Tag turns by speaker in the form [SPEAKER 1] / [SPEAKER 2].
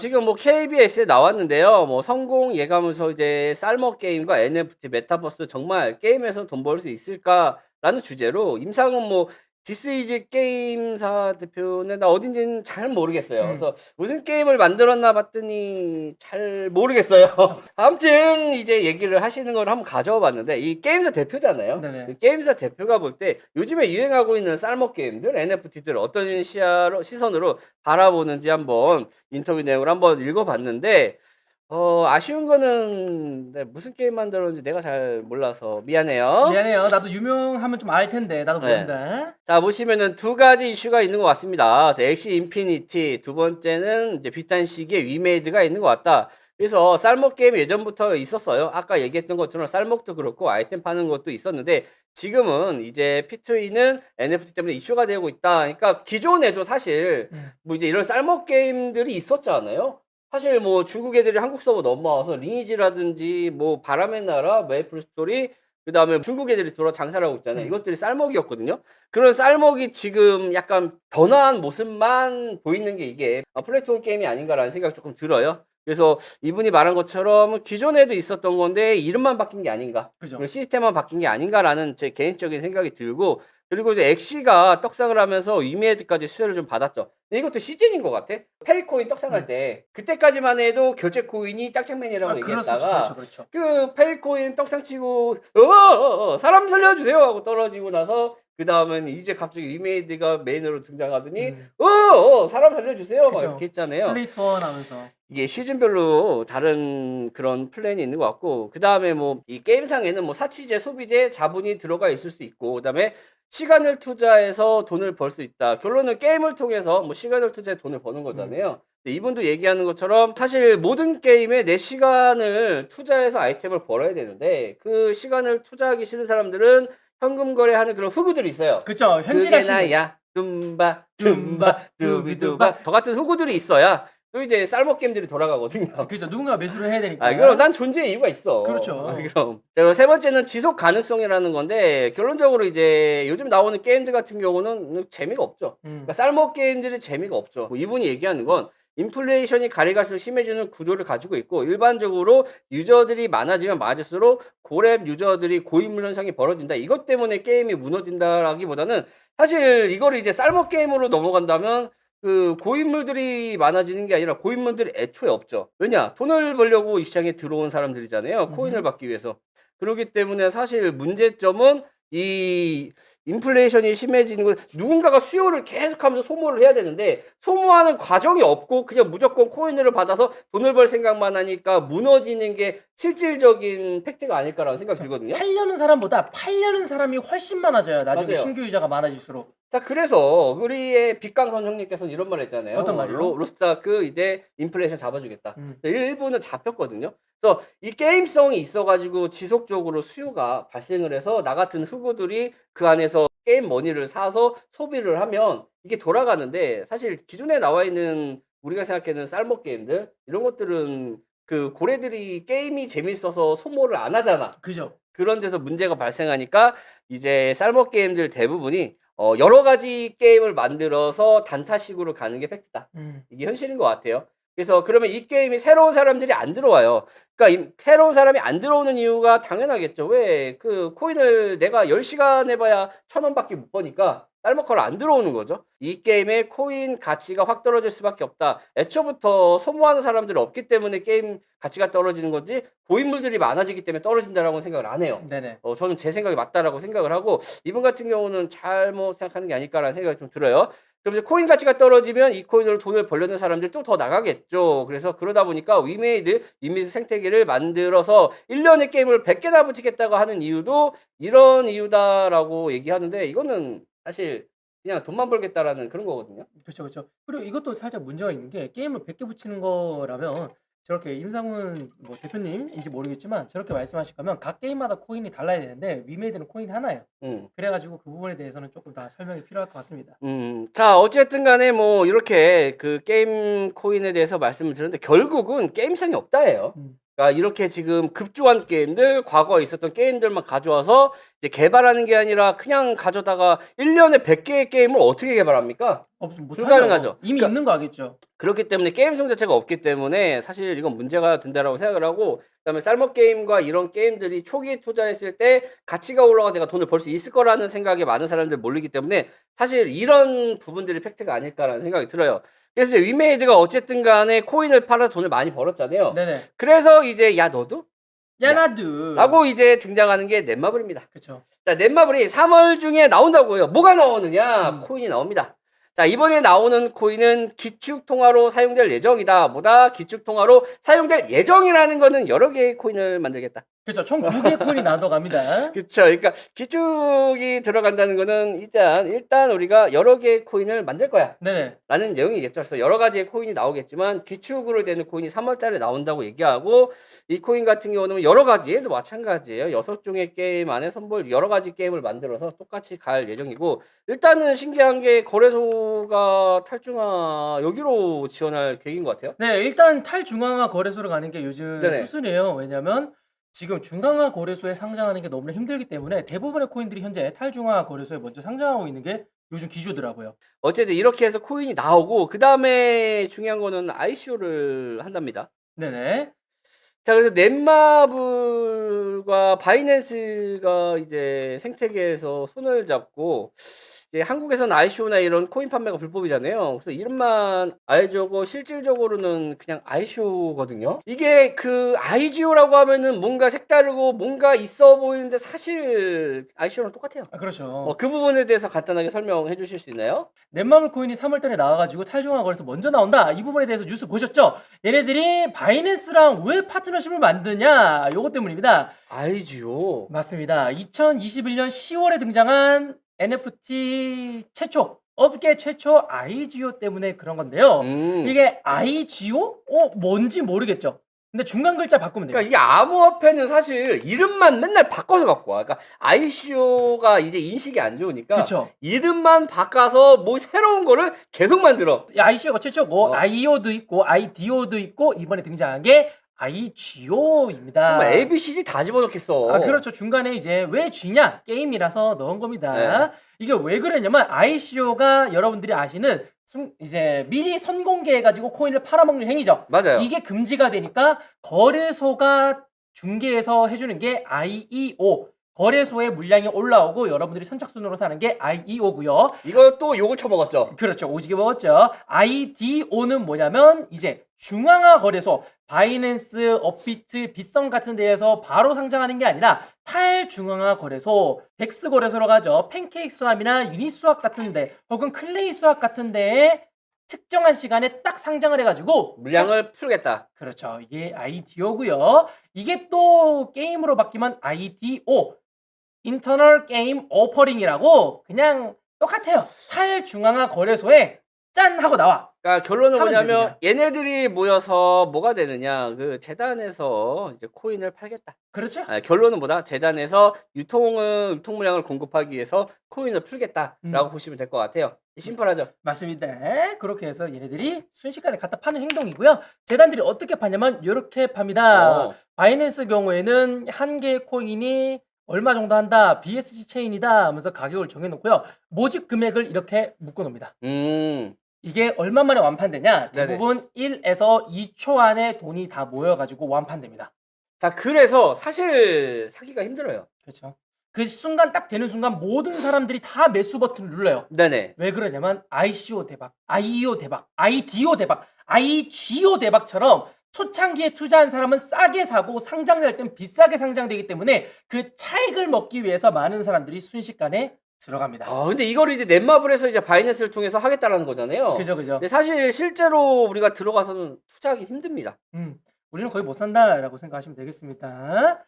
[SPEAKER 1] 지금 뭐 KBS에 나왔는데요. 뭐 성공 예감에서 이제 쌀먹 게임과 NFT 메타버스 정말 게임에서 돈 벌 수 있을까라는 주제로 임상훈 뭐 디스 이즈 게임사 대표는 나 어딘지는 잘 모르겠어요.
[SPEAKER 2] 음.
[SPEAKER 1] 그래서 무슨 게임을 만들었나 봤더니 잘 모르겠어요. 아무튼 이제 얘기를 하시는 걸 한번 가져와 봤는데 이 게임사 대표잖아요. 그 게임사 대표가 볼 때 요즘에 유행하고 있는 쌀먹 게임들, NFT들 어떤 시야로 시선으로 바라보는지 한번 인터뷰 내용을 한번 읽어봤는데 어, 아쉬운 거는 네, 무슨 게임 만들었는지 내가 잘 몰라서 미안해요.
[SPEAKER 2] 미안해요. 나도 유명하면 좀 알 텐데 나도
[SPEAKER 1] 네.
[SPEAKER 2] 모른다.
[SPEAKER 1] 자 보시면은 두 가지 이슈가 있는 것 같습니다. 자, 엑시 인피니티 두 번째는 이제 비슷한 시기에 위메이드가 있는 것 같다. 그래서 쌀먹 게임 예전부터 있었어요. 아까 얘기했던 것처럼 쌀먹도 그렇고 아이템 파는 것도 있었는데 지금은 이제 P2E는 NFT 때문에 이슈가 되고 있다. 그러니까 기존에도 사실
[SPEAKER 2] 음.
[SPEAKER 1] 뭐 이제 이런 쌀먹 게임들이 있었잖아요. 사실 뭐 중국 애들이 한국 서버 넘어와서 리니지라든지 뭐 바람의 나라, 메이플 스토리 그 다음에 중국 애들이 돌아 장사를 하고 있잖아요.
[SPEAKER 2] 음.
[SPEAKER 1] 이것들이 쌀먹이었거든요. 그런 쌀먹이 지금 약간 변화한 모습만 보이는 게 이게 아, 플랫폼 게임이 아닌가라는 생각이 조금 들어요. 그래서 이분이 말한 것처럼 기존에도 있었던 건데 이름만 바뀐 게 아닌가.
[SPEAKER 2] 그죠.
[SPEAKER 1] 시스템만 바뀐 게 아닌가라는 제 개인적인 생각이 들고 그리고 이제 엑시가 떡상을 하면서 위메이드까지 수혜를 좀 받았죠. 이것도 시즌인 것 같아. 페이코인 떡상할
[SPEAKER 2] 음.
[SPEAKER 1] 때 그때까지만 해도 결제 코인이 짝짝맨이라고
[SPEAKER 2] 아, 그렇죠,
[SPEAKER 1] 얘기했다가
[SPEAKER 2] 그렇죠, 그렇죠.
[SPEAKER 1] 그 페이코인 떡상치고 어, 어, 어, 사람 살려주세요 하고 떨어지고 나서 그 다음은 이제 갑자기 위메이드가 메인으로 등장하더니
[SPEAKER 2] 음.
[SPEAKER 1] 어, 어 사람 살려주세요 막. 이렇게 했잖아요.
[SPEAKER 2] 플레이투원 하면서
[SPEAKER 1] 이게 시즌별로 다른 그런 플랜이 있는 것 같고 그 다음에 뭐 이 게임상에는 뭐 사치제, 소비재, 자본이 들어가 있을 수 있고 그 다음에 시간을 투자해서 돈을 벌 수 있다. 결론은 게임을 통해서 뭐 시간을 투자해 돈을 버는 거잖아요. 근데 이분도 얘기하는 것처럼 사실 모든 게임에 내 시간을 투자해서 아이템을 벌어야 되는데 그 시간을 투자하기 싫은 사람들은 현금 거래하는 그런 흑우들이 있어요.
[SPEAKER 2] 그죠.
[SPEAKER 1] 그게
[SPEAKER 2] 현질하시는
[SPEAKER 1] 나야 둠바 둠바 두비두바 저 같은 흑우들이 있어야 또 이제 쌀먹 게임들이 돌아가거든요.
[SPEAKER 2] 그죠. 누군가 매수를 해야 되니까.
[SPEAKER 1] 아, 그럼 난 존재의 이유가 있어.
[SPEAKER 2] 그렇죠.
[SPEAKER 1] 아, 그럼. 자, 그리고 세 번째는 지속 가능성이라는 건데, 결론적으로 이제 요즘 나오는 게임들 같은 경우는 재미가 없죠.
[SPEAKER 2] 음.
[SPEAKER 1] 그러니까 쌀먹 게임들이 재미가 없죠. 뭐 이분이 얘기하는 건 인플레이션이 가리갈수록 심해지는 구조를 가지고 있고 일반적으로 유저들이 많아지면 많아질수록 고렙 유저들이 고인물 현상이 벌어진다. 이것 때문에 게임이 무너진다라기보다는 사실 이거를 이제 쌀먹 게임으로 넘어간다면 그 고인물들이 많아지는 게 아니라 고인물들이 애초에 없죠. 왜냐? 돈을 벌려고 이 시장에 들어온 사람들이잖아요. 코인을
[SPEAKER 2] 음흠.
[SPEAKER 1] 받기 위해서. 그렇기 때문에 사실 문제점은 이 인플레이션이 심해지는 건 누군가가 수요를 계속하면서 소모를 해야 되는데 소모하는 과정이 없고 그냥 무조건 코인을 받아서 돈을 벌 생각만 하니까 무너지는 게 실질적인 팩트가 아닐까라는 생각이 들거든요.
[SPEAKER 2] 살려는 사람보다 팔려는 사람이 훨씬 많아져요. 나중에
[SPEAKER 1] 맞아요.
[SPEAKER 2] 신규 유저가 많아질수록.
[SPEAKER 1] 자 그래서 우리의 빅강선 형님께서는 이런 말 했잖아요.
[SPEAKER 2] 어떤 말이요?
[SPEAKER 1] 로, 로스타크 이제 인플레이션 잡아주겠다.
[SPEAKER 2] 음.
[SPEAKER 1] 일부는 잡혔거든요. 그래서 이 게임성이 있어가지고 지속적으로 수요가 발생을 해서 나 같은 흑우들이 그 안에서 게임 머니를 사서 소비를 하면 이게 돌아가는데 사실 기존에 나와 있는 우리가 생각하는 쌀먹 게임들 이런 것들은 그 고래들이 게임이 재밌어서 소모를 안 하잖아.
[SPEAKER 2] 그죠.
[SPEAKER 1] 그런 데서 문제가 발생하니까 이제 쌀먹 게임들 대부분이 어 여러 가지 게임을 만들어서 단타식으로 가는 게 팩트다.
[SPEAKER 2] 음.
[SPEAKER 1] 이게 현실인 것 같아요. 그래서 그러면 이 게임이 새로운 사람들이 안 들어와요. 그러니까 이- 새로운 사람이 안 들어오는 이유가 당연하겠죠. 왜 그 코인을 내가 10시간 해봐야 천 원밖에 못 버니까 쌀먹거를 안 들어오는 거죠. 이 게임의 코인 가치가 확 떨어질 수밖에 없다. 애초부터 소모하는 사람들이 없기 때문에 게임 가치가 떨어지는 건지 고인물들이 많아지기 때문에 떨어진다라고 생각을 안 해요.
[SPEAKER 2] 네네.
[SPEAKER 1] 어, 저는 제 생각이 맞다라고 생각을 하고 이분 같은 경우는 잘못 생각하는 게 아닐까라는 생각이 좀 들어요. 그럼 이제 코인 가치가 떨어지면 이 코인으로 돈을 벌려는 사람들 또 더 나가겠죠. 그래서 그러다 보니까 위메이드, 위미스 생태계를 만들어서 1년에 게임을 100개나 붙이겠다고 하는 이유도 이런 이유다라고 얘기하는데 이거는 사실 그냥 돈만 벌겠다라는 그런 거거든요.
[SPEAKER 2] 그렇죠, 그렇죠. 그리고 이것도 살짝 문제가 있는 게 게임을 100개 붙이는 거라면 저렇게 임상훈 뭐 대표님인지 모르겠지만 저렇게 말씀하실 거면 각 게임마다 코인이 달라야 되는데 위메이드는 코인이 하나예요.
[SPEAKER 1] 음.
[SPEAKER 2] 그래가지고 그 부분에 대해서는 조금 더 설명이 필요할 것 같습니다.
[SPEAKER 1] 음, 자, 어쨌든 간에 뭐, 이렇게 그 게임 코인에 대해서 말씀을 드렸는데, 결국은 게임성이 없다예요.
[SPEAKER 2] 음.
[SPEAKER 1] 그러니까 이렇게 지금 급조한 게임들, 과거에 있었던 게임들만 가져와서 이제 개발하는 게 아니라 그냥 가져다가 1년에 100개의 게임을 어떻게 개발합니까?
[SPEAKER 2] 없, 못
[SPEAKER 1] 불가능하죠.
[SPEAKER 2] 하죠. 이미
[SPEAKER 1] 그러니까-
[SPEAKER 2] 있는 거 알겠죠.
[SPEAKER 1] 그렇기 때문에 게임성 자체가 없기 때문에 사실 이건 문제가 된다라고 생각을 하고 그다음에 쌀먹 게임과 이런 게임들이 초기에 투자했을 때 가치가 올라가 내가 돈을 벌 수 있을 거라는 생각에 많은 사람들 몰리기 때문에 사실 이런 부분들이 팩트가 아닐까라는 생각이 들어요. 그래서 위메이드가 어쨌든 간에 코인을 팔아서 돈을 많이 벌었잖아요.
[SPEAKER 2] 네네.
[SPEAKER 1] 그래서 이제 야 너도?
[SPEAKER 2] 야 나도.
[SPEAKER 1] 라고 이제 등장하는 게 넷마블입니다.
[SPEAKER 2] 그렇죠.
[SPEAKER 1] 자, 넷마블이 3월 중에 나온다고요. 뭐가 나오느냐?
[SPEAKER 2] 음.
[SPEAKER 1] 코인이 나옵니다. 자, 이번에 나오는 코인은 기축 통화로 사용될 예정이다. 뭐다? 기축 통화로 사용될 예정이라는 거는 여러 개의 코인을 만들겠다.
[SPEAKER 2] 그렇죠. 총 두 개의 코인이 나눠 갑니다.
[SPEAKER 1] 그렇죠. 그러니까 기축이 들어간다는 거는 일단 일단 우리가 여러 개의 코인을 만들 거야.
[SPEAKER 2] 네네.
[SPEAKER 1] 라는 내용이겠죠. 그래서 여러 가지의 코인이 나오겠지만 기축으로 되는 코인이 3월 달에 나온다고 얘기하고 이 코인 같은 경우는 여러 가지 얘도 마찬가지예요. 여섯 종의 게임 안에 선보일 여러 가지 게임을 만들어서 똑같이 갈 예정이고 일단은 신기한 게 거래소가 탈중화 여기로 지원할 계획인 것 같아요.
[SPEAKER 2] 네, 일단 탈중앙화 거래소로 가는 게 요즘
[SPEAKER 1] 네네.
[SPEAKER 2] 수순이에요. 왜냐면 지금 중앙화 거래소에 상장하는 게 너무나 힘들기 때문에 대부분의 코인들이 현재 탈중앙화 거래소에 먼저 상장하고 있는 게 요즘 기조더라고요.
[SPEAKER 1] 어쨌든 이렇게 해서 코인이 나오고 그 다음에 중요한 거는 ICO를 한답니다.
[SPEAKER 2] 네네.
[SPEAKER 1] 자, 그래서 넷마블과 바이낸스가 이제 생태계에서 손을 잡고 이제 한국에서는 ICO나 이런 코인 판매가 불법이잖아요. 그래서 이름만 알죠고 실질적으로는 그냥 ICO거든요. 이게 그 IGO라고 하면은 뭔가 색다르고 뭔가 있어 보이는데 사실 ICO랑 똑같아요.
[SPEAKER 2] 아, 그렇죠.
[SPEAKER 1] 어, 그 부분에 대해서 간단하게 설명해 주실 수 있나요?
[SPEAKER 2] 넷마블 코인이 3월달에 나와가지고 탈중앙화 거래소 먼저 나온다. 이 부분에 대해서 뉴스 보셨죠? 얘네들이 바이낸스랑 왜 파트너십을 만드냐? 요것 때문입니다.
[SPEAKER 1] IGO.
[SPEAKER 2] 맞습니다. 2021년 10월에 등장한 NFT 최초, 업계 최초 IGO 때문에 그런 건데요.
[SPEAKER 1] 음.
[SPEAKER 2] 이게 IGO? 어, 뭔지 모르겠죠. 근데 중간 글자 바꾸면 돼요.
[SPEAKER 1] 그러니까 이게 암호화폐는 사실 이름만 맨날 바꿔서 갖고 와. 그러니까 ICO가 이제 인식이 안 좋으니까
[SPEAKER 2] 그렇죠.
[SPEAKER 1] 이름만 바꿔서 뭐 새로운 거를 계속 만들어.
[SPEAKER 2] ICO가 최초고
[SPEAKER 1] 어.
[SPEAKER 2] IO도 있고 IDO도 있고 이번에 등장한 게 IGO입니다.
[SPEAKER 1] 정말 ABCD 다 집어넣겠어.
[SPEAKER 2] 아, 그렇죠. 중간에 이제 왜 G냐? 게임이라서 넣은 겁니다.
[SPEAKER 1] 네.
[SPEAKER 2] 이게 왜 그러냐면 ICO가 여러분들이 아시는 순- 이제 미리 선공개해가지고 코인을 팔아먹는 행위죠.
[SPEAKER 1] 맞아요.
[SPEAKER 2] 이게 금지가 되니까 거래소가 중개해서 해주는 게 IEO. 거래소의 물량이 올라오고 여러분들이 선착순으로 사는 게 IEO고요.
[SPEAKER 1] 이거 또 욕을 쳐먹었죠.
[SPEAKER 2] 그렇죠. 오지게 먹었죠. IDO는 뭐냐면 이제 중앙화 거래소, 바이낸스, 업비트, 빗썸 같은 데에서 바로 상장하는 게 아니라 탈중앙화 거래소, 덱스 거래소로 가죠. 팬케이크 수압이나 유니스왑 같은 데 혹은 클레이 수압 같은 데에 특정한 시간에 딱 상장을 해가지고
[SPEAKER 1] 물량을 풀겠다.
[SPEAKER 2] 그렇죠. 이게 IDO고요. 이게 또 게임으로 바뀌면 IDO, 인터널 게임 오퍼링이라고 그냥 똑같아요. 탈중앙화 거래소에 짠 하고 나와.
[SPEAKER 1] 그러니까 결론은
[SPEAKER 2] 사면
[SPEAKER 1] 뭐냐면 얘네들이 모여서 뭐가 되느냐. 그 재단에서 이제 코인을 팔겠다.
[SPEAKER 2] 그렇죠?
[SPEAKER 1] 아, 결론은 뭐다? 재단에서 유통을 유통 물량을 공급하기 위해서 코인을 풀겠다라고
[SPEAKER 2] 음.
[SPEAKER 1] 보시면 될 것 같아요. 심플하죠.
[SPEAKER 2] 맞습니다. 그렇게 해서 얘네들이 순식간에 갖다 파는 행동이고요. 재단들이 어떻게 파냐면 이렇게 팝니다.
[SPEAKER 1] 어.
[SPEAKER 2] 바이낸스 경우에는 한 개의 코인이 얼마 정도 한다. BSC 체인이다 하면서 가격을 정해놓고요. 모집 금액을 이렇게 묶어놓습니다.
[SPEAKER 1] 음.
[SPEAKER 2] 이게 얼마 만에 완판되냐?
[SPEAKER 1] 네네.
[SPEAKER 2] 대부분 1에서 2초 안에 돈이 다 모여가지고 완판됩니다.
[SPEAKER 1] 자, 그래서 사실 사기가 힘들어요.
[SPEAKER 2] 그렇죠. 그 순간 딱 되는 순간 모든 사람들이 다 매수 버튼을 눌러요.
[SPEAKER 1] 네네.
[SPEAKER 2] 왜 그러냐면 ICO 대박, IEO 대박, IDO 대박, IGO 대박처럼 초창기에 투자한 사람은 싸게 사고 상장될 땐 비싸게 상장되기 때문에 그 차익을 먹기 위해서 많은 사람들이 순식간에 들어갑니다.
[SPEAKER 1] 아, 근데 이걸 이제 넷마블에서 이제 바이낸스를 통해서 하겠다라는 거잖아요.
[SPEAKER 2] 그죠, 그죠.
[SPEAKER 1] 근데 사실 실제로 우리가 들어가서는 투자하기 힘듭니다.
[SPEAKER 2] 음, 우리는 거의 못 산다라고 생각하시면 되겠습니다.